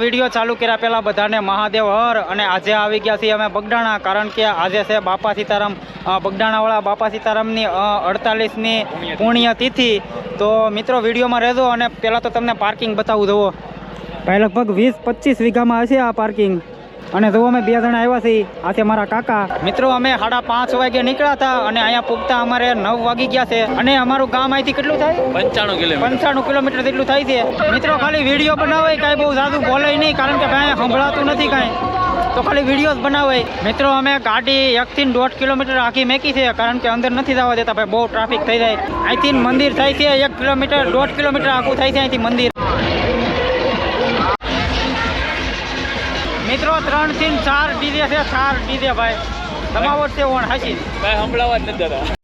Video ચાલુ કર્યા પહેલાં બધાને મહાદેવ હર અને આજે આવી ગયા છીએ અમે બગડાણા કારણ કે આજે છે બાપા સીતારામ બગડાણાવાળા બાપા સીતારામની અડતાલીસની પુણ્યતિથિ. તો મિત્રો વિડીયોમાં રહેજો અને પહેલાં તો તમને પાર્કિંગ બતાવું જુઓ. ભાઈ લગભગ વીસ પચીસ વીઘામાં હશે આ પાર્કિંગ અને જો અમે બે જણા આવ્યા છીએ આ છે મારા કાકા. મિત્રો અમે સાડા પાંચ વાગે નીકળ્યા હતા અને અહીંયા પૂગતા અમારે નવ વાગી ગયા છે. અને અમારું ગામ અહીંથી કેટલું થાય? પંચાણું કિલોમીટર. પંચાણું કિલોમીટર જેટલું થાય છે. મિત્રો ખાલી વીડિયો બનાવે કાંઈ બહુ જાદુ બોલે નહીં કારણ કે કાંઈ સંભળાતું નથી કાંઈ. તો ખાલી વીડિયો જ બનાવે. મિત્રો અમે ગાડી એકથી દોઢ કિલોમીટર આખી મેકી છે કારણ કે અંદર નથી જવા દેતા ભાઈ બહુ ટ્રાફિક થઈ જાય. અહીંથી મંદિર થાય છે એક કિલોમીટર દોઢ કિલોમીટર આખું થાય છે અહીંથી મંદિર. ત્રણથી ચાર ડીજે છે, ચાર ડીજે ભાઈ. તમારો તે ઓણ હાસી ભાઈ સંભળાવા જ નથી દેતા.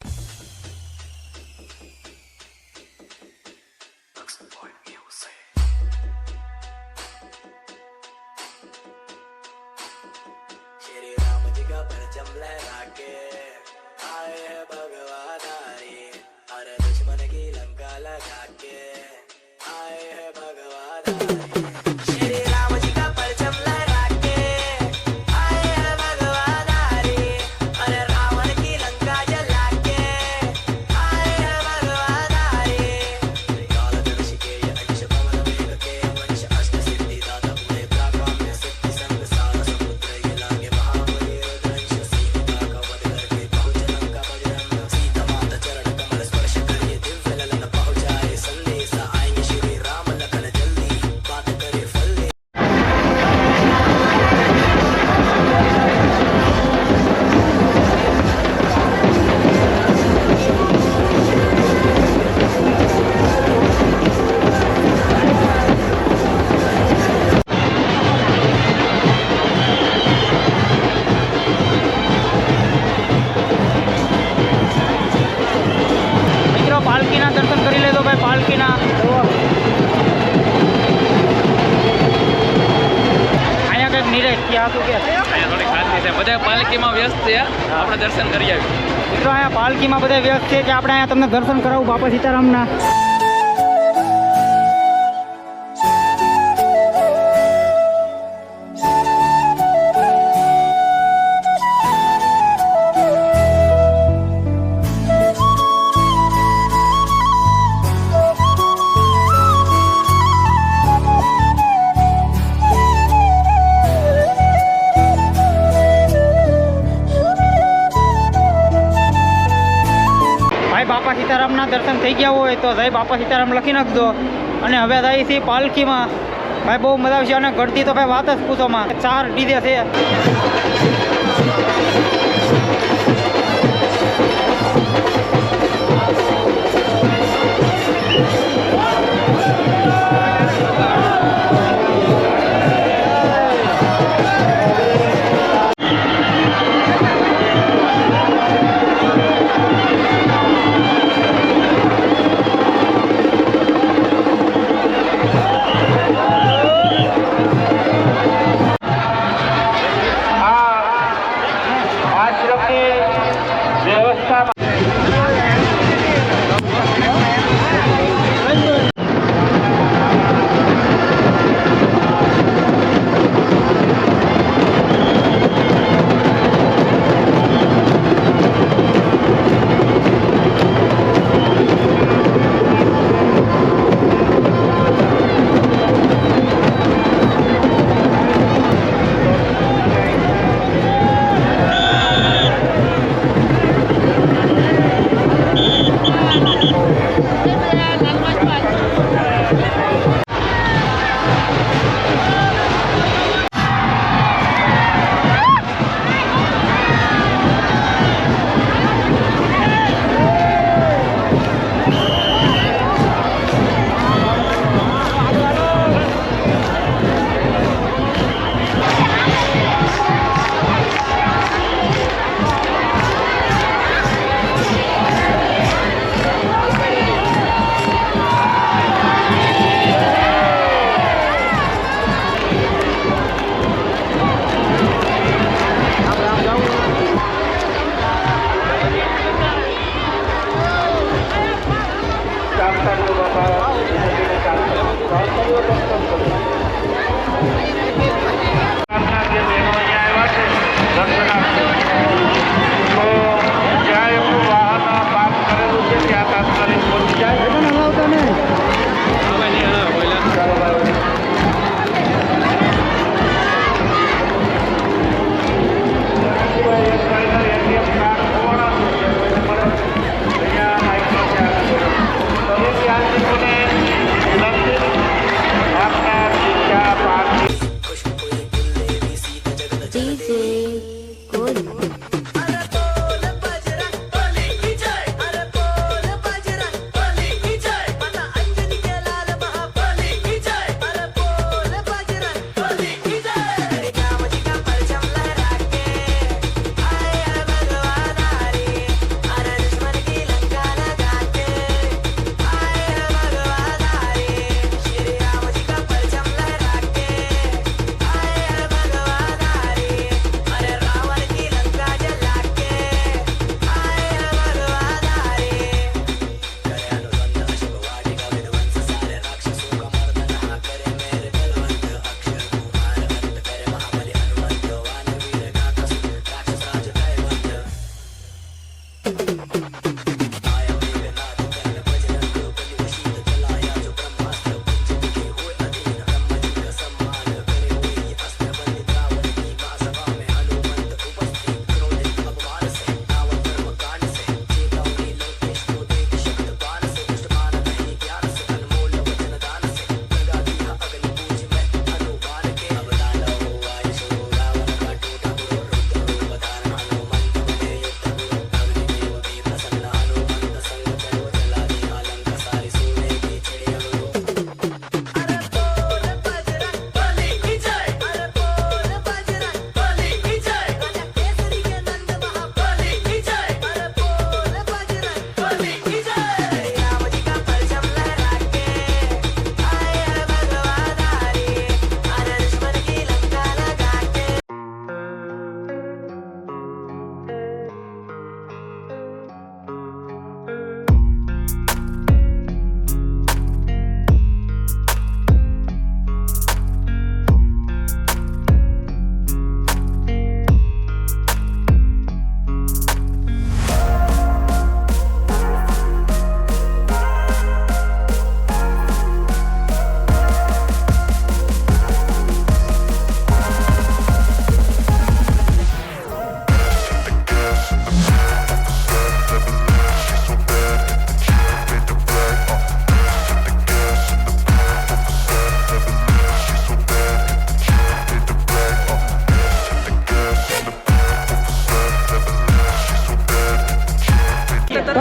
પાલકીમાં વ્યસ્ત છે. આપણે દર્શન કરી આવીએ મિત્રો, અહીંયા પાલકીમાં બધા વ્યસ્ત છે કે આપણે અહીંયા તમને દર્શન કરાવું બાપા સીતારામના. થઈ ગયા હોય તો જય બાપા સીતારામ લખી નાખજો. અને હવે જાય છે પાલકીમાં ભાઈ, બહુ મજા આવશે અને ગળતી તો ભાઈ વાત જ પૂછોમાં ચાર ડીજે છે.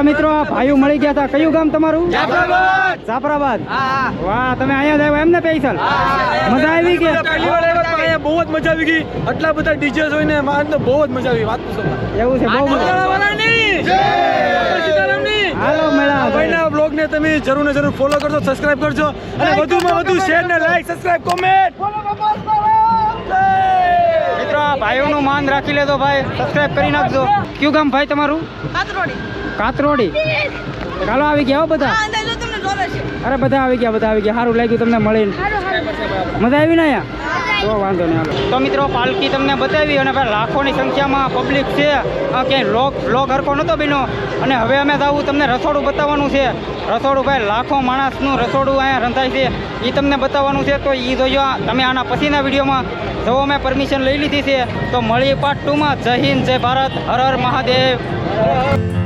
મિત્રો આ ભાઈઓ મળી ગયા હતા. કયું ગામ તમારું? જાફરાબાદ. જાફરાબાદ. વાહ તમે અહીંયા આવ્યા એમ ને પૈસલ મજા આવી કે? પહેલી વાર આવ્યો તો અહીંયા બહુ જ મજા આવી ગઈ. આટલા બધા ડીજે જોઈને મારે તો બહુ જ મજા આવી વાત એવું છે બહુ મજા હાલો મેળા ભાઈના બ્લોગ ને તમે જરૂર ને જરૂર ફોલો કરજો સબસ્ક્રાઇબ કરજો. અને વધુમાં વધુ શેર ને લાઈક સબસ્ક્રાઇબ કોમેન્ટ મિત્રો આ ભાઈઓનું માન રાખી લેજો ભાઈ. સબસ્ક્રાઇબ કરી નાખજો. કયું ગામ ભાઈ તમારું? કાતરોડી. ચાલો આવી ગયા હો બધા. અરે બધા આવી ગયા બધા આવી ગયા. સારું લાગ્યું તમને મળીને. મજા આવી ને અહીંયા? તો વાંધો નહીં હાલો. તો મિત્રો પાલકી તમને બતાવી અને ભાઈ લાખોની સંખ્યામાં પબ્લિક છે. આ ક્યાંય લોક લોક હરકો નહોતો બીનો અને હવે અમે જાવું તમને રસોડું બતાવવાનું છે. રસોડું ભાઈ લાખો માણસનું રસોડું અહીંયા રંધાય છે. એ તમને બતાવવાનું છે તો એ જોજો તમે આના પછીના વિડીયોમાં જો અમે પરમિશન લઈ લીધી છે. તો મળી પાર્ટ ટુમાં જય હિન્દ જય ભારત હર હર મહાદેવ.